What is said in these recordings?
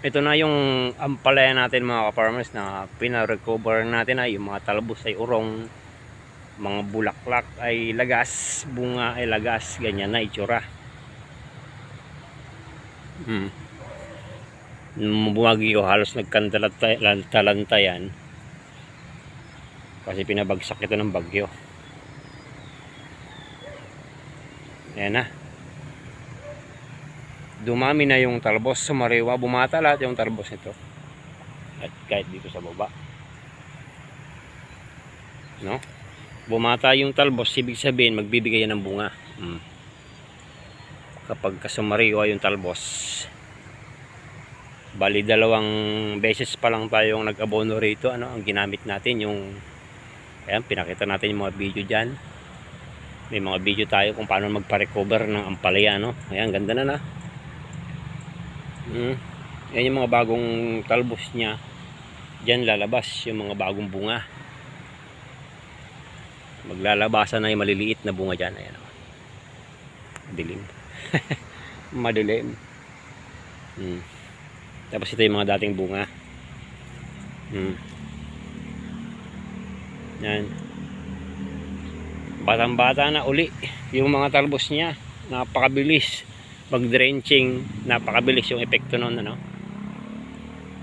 ito na yung ampalaya natin mga ka-farmers na pina-recover natin na yung mga talbos ay urong mga bulaklak ay lagas bunga ay lagas ganyan na itsura. Hmm. nung bumagyo halos nagkantalantayan kasi pinabagsak ito ng bagyo. Ayan na dumami na yung talbos sumariwa bumata lahat yung talbos nito. At kahit dito sa baba. No? Bumata yung talbos ibig sabihin magbibigay yan ng bunga. Hmm. kapag kasumariwa yung talbos bali dalawang beses pa lang tayong nag-abono rito ano ang ginamit natin yung ayan pinakita natin yung mga video dyan. May mga video tayo kung paano magpa-recover ng ampalaya no ayan ganda na na Hmm. Yan yung mga bagong talbos niya. Diyan lalabas yung mga bagong bunga. Maglalabasan na yung maliliit na bunga dyan. Ayan. oh. Dilim. Madilim. Hmm. Tapos ito yung mga dating bunga. Hmm. Yan. Batang bata na uli. Yung mga talbos niya. Napakabilis pag drenching napakabilis yung epekto nun ano?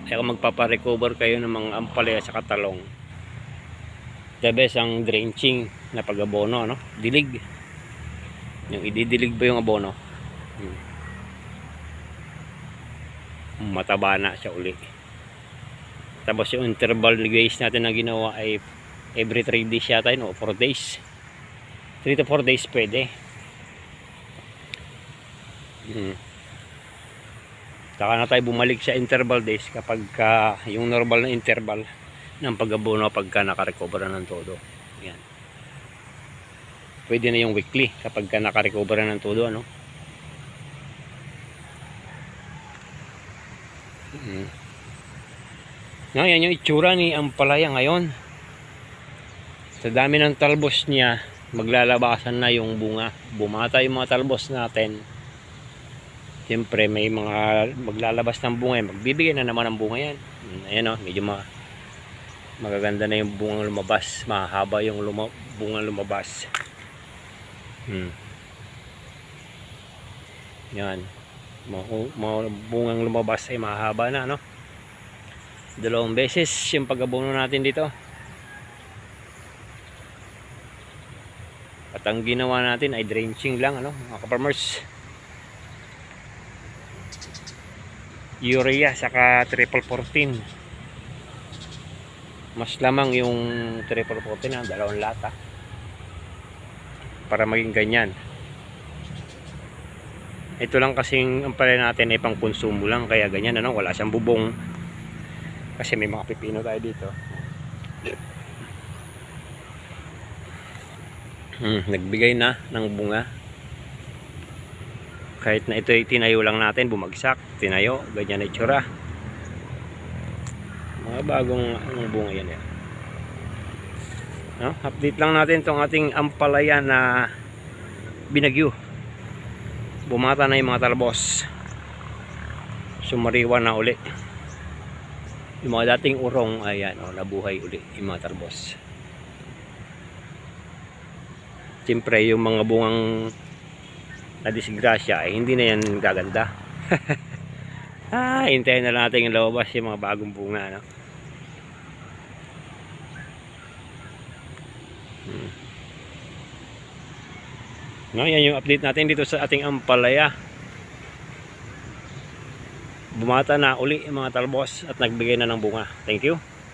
Kaya kung magpaparecover kayo ng mga ampalaya sa katalong the best ang drenching na pag-abono ano? Dilig. Yung ididilig ba yung abono? Hmm. mataba na siya uli. Tapos yung interval days natin na ginawa ay every 3 days yata yun o 4 days. 3 to 4 days pwede Hmm. Saka na tayo bumalik sa interval days kapag ka, yung normal na interval ng pag-abono pagka nakarecover na ng todo. Yan. Pwede na yung weekly kapag ka nakarecover na ng todo. Ano? No, yan yung itsura ni Ampalaya ngayon. Sa dami ng talbos niya, maglalabasan na yung bunga. Bumata yung mga talbos natin Siyempre may mga maglalabas ng bunga, magbibigay na naman ng bunga yan. Ayan o, medyo ma magaganda na yung bungang lumabas. Mahaba yung luma bungang lumabas. Hmm. Yan. Mga bungang lumabas ay mahaba na, no? Dalawang beses yung pag-abono natin dito. At ang ginawa natin ay drenching lang, ano, mga kaparmers. Urea saka triple 14 mas lamang yung triple 14 ang dalawang lata. Para maging ganyan. Ito lang kasing ang pala natin ay pang konsumo lang kaya ganyan ano wala siyang bubong. Kasi may mga pipino tayo dito. Hmm, nagbigay na ng bunga kahit na ito ay tinayo lang natin bumagsak tinayo ganyan itsura. Mga bagong anong bunga yan yan no? update lang natin itong ating ampalaya na binagyo. Bumata na yung mga talbos. Sumariwa na uli. Yung mga dating urong ayan oh, nabuhay uli yung mga talbos. Siyempre yung mga bungang na disgrasya ay hindi na yan gaganda ah hintayin na lang natin yung lumabas yung mga bagong bunga no? hmm. no yan yung update natin dito sa ating ampalaya bumata na uli mga talbos at nagbigay na ng bunga thank you